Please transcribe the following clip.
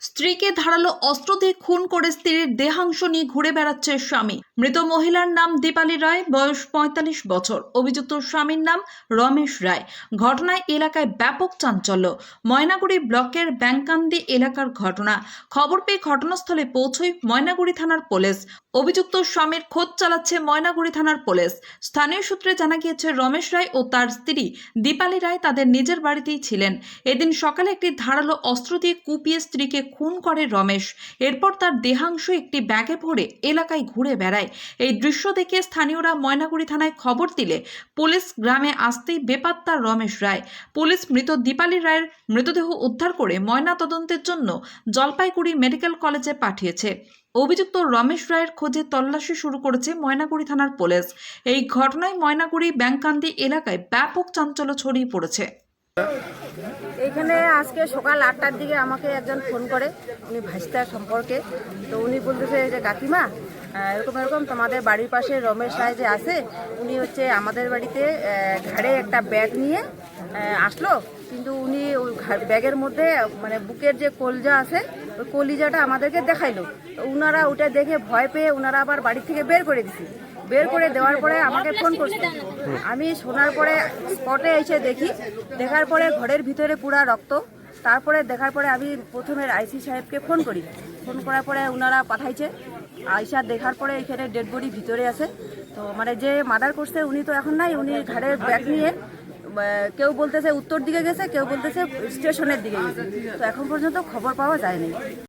স্ত্রীকে ধারালো অস্ত্র দিয়ে খুন করে স্ত্রীর দেহাংশ নিয়ে ঘুরে বেড়াচ্ছে স্বামী। মৃত মহিলার নাম দীপালি রায়, বয়স পঁয়তাল্লিশ বছর। অভিযুক্ত স্বামীর নাম রমেশ রায়। ঘটনায় এলাকায় ব্যাপক চাঞ্চল্য। ময়নাগুড়ি ব্লকের ব্যাংকান্দি এলাকার ঘটনা। খবর পেয়ে ঘটনাস্থলে পৌঁছয় ময়নাগুড়ি থানার পুলিশ। অভিযুক্ত স্বামীর খোঁজ চালাচ্ছে ময়নাগুড়ি থানার পুলিশ। স্থানীয় সূত্রে জানা গিয়েছে, রমেশ রায় ও তার স্ত্রী দীপালি রায় তাদের নিজের বাড়িতেই ছিলেন। এদিন সকালে একটি ধারালো অস্ত্র দিয়ে কুপিয়ে স্ত্রীকে খুন করে রমেশ। এরপর তার দেহাংশ একটি ব্যাগে ভরে এলাকায় ঘুরে বেড়ায়। এই দৃশ্য দেখে স্থানীয়রা ময়নাগুড়ি থানায় খবর দিলে পুলিশ গ্রামে আসতেই বেপাত্তা রমেশ রায়। পুলিশ মৃত দীপালি রায়ের মৃতদেহ উদ্ধার করে ময়না তদন্তের জন্য জলপাইগুড়ি মেডিকেল কলেজে পাঠিয়েছে। অভিযুক্ত রমেশ রায়ের খোঁজে তল্লাশি শুরু করেছে ময়নাগুড়ি থানার পুলিশ। এই ঘটনায় ময়নাগুড়ি ব্যাংকান্দি এলাকায় ব্যাপক চাঞ্চল্য ছড়িয়ে পড়েছে। এইখানে আজকে সকাল আটটার দিকে আমাকে একজন ফোন করে, উনি ভাইস্তার সম্পর্কে। তো উনি বলতেছে যে, কাকিমা এরকম এরকম তোমাদের বাড়ির পাশে রমেশ রায় যে আছে, উনি হচ্ছে আমাদের বাড়িতে ঘাড়ে একটা ব্যাগ নিয়ে আসলো। কিন্তু উনি ওই ব্যাগের মধ্যে মানে বুকের যে কলজা আছে, ওই কলিজাটা আমাদেরকে দেখাইলো। তো উনারা ওটা দেখে ভয় পেয়ে ওনারা আবার বাড়ি থেকে বের করে দিছে। বের করে দেওয়ার পরে আমাকে ফোন করছে। আমি শোনার পরে স্পটে এসে দেখি দেখার পরে ঘরের ভিতরে পুরা রক্ত। তারপরে দেখার পরে আমি প্রথমে আইসি সাহেবকে ফোন করি। ফোন করার পরে ওনারা পাঠাইছে। আইসা দেখার পরে এখানে ডেড বডি ভিতরে আছে। তো মানে যে মার্ডার করছে উনি তো এখন নাই। উনি ঘাড়ের ব্যাগ নিয়ে কেউ বলতেছে উত্তর দিকে গেছে কেউ বলতেছে স্টেশনের দিকে গেছে। তো এখন পর্যন্ত খবর পাওয়া যায়নি।